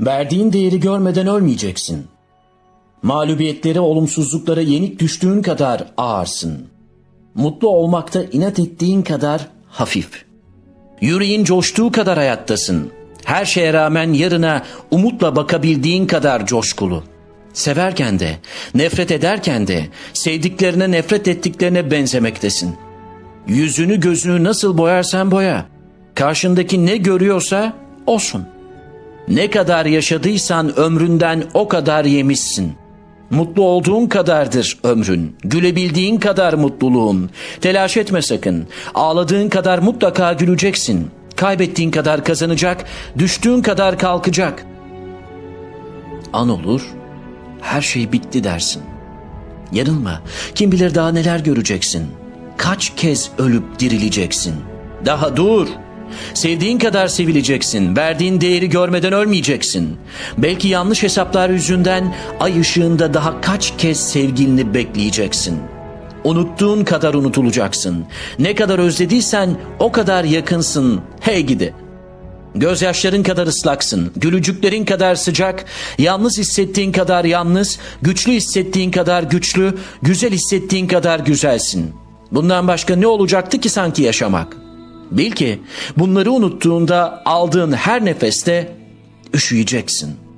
Verdiğin değeri görmeden ölmeyeceksin. Mağlubiyetlere, olumsuzluklara yenik düştüğün kadar ağırsın. Mutlu olmakta inat ettiğin kadar hafif. Yüreğin coştuğu kadar hayattasın. Her şeye rağmen yarına umutla bakabildiğin kadar coşkulu. Severken de, nefret ederken de sevdiklerine nefret ettiklerine benzemektesin. Yüzünü gözünü nasıl boyarsan boya. Karşındaki ne görüyorsa olsun. Ne kadar yaşadıysan ömründen o kadar yemişsin. Mutlu olduğun kadardır ömrün. Gülebildiğin kadar mutluluğun. Telaş etme sakın. Ağladığın kadar mutlaka güleceksin. Kaybettiğin kadar kazanacak, düştüğün kadar kalkacak. An olur, her şey bitti dersin. Yanılma, kim bilir daha neler göreceksin. Kaç kez ölüp dirileceksin. Daha dur. Sevdiğin kadar sevileceksin. Verdiğin değeri görmeden ölmeyeceksin. Belki yanlış hesaplar yüzünden ay ışığında daha kaç kez sevgilini bekleyeceksin. Unuttuğun kadar unutulacaksın. Ne kadar özlediysen o kadar yakınsın. Hey gidi. Gözyaşların kadar ıslaksın, gülücüklerin kadar sıcak, yalnız hissettiğin kadar yalnız, güçlü hissettiğin kadar güçlü, güzel hissettiğin kadar güzelsin. Bundan başka ne olacaktı ki sanki yaşamak? Bil ki bunları unuttuğunda aldığın her nefeste üşüyeceksin.''